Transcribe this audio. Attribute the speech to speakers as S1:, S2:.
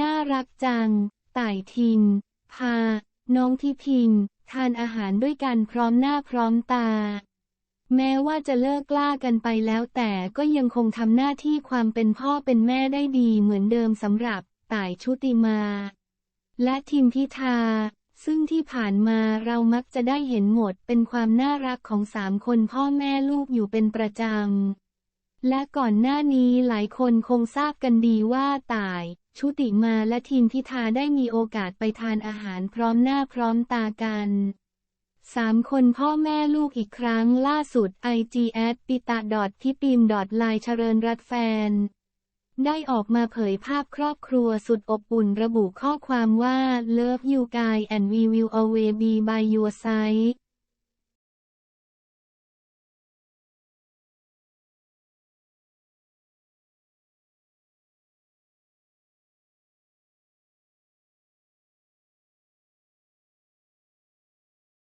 S1: น่ารักจัง ต่ายทิน พา น้องทิพิน ทานอาหารด้วยกันพร้อมหน้าพร้อมตา แม้ว่าจะเลิกกล้ากันไปแล้วแต่ก็ยังคงทำหน้าที่ความเป็นพ่อเป็นแม่ได้ดีเหมือนเดิมสำหรับต่ายชุติมา และทิมพิธา ซึ่งที่ผ่านมาเรามักจะได้เห็นหมดเป็นความน่ารักของสามคนพ่อแม่ลูกอยู่เป็นประจำ และก่อนหน้านี้หลายคนคงทราบกันดีว่าตาย ชุติมาและทีมพิธาได้มีโอกาสไปทานอาหารพร้อมหน้าพร้อมตากันสามคนพ่อแม่ลูกอีกครั้งล่าสุด IG แอดปิตาดอทพิปิมดอทไลเชริญรัตแฟน ได้ออกมาเผยภาพครอบครัวสุดอบอุ่นระบุข้อความว่า Love you guys and we will always be by your side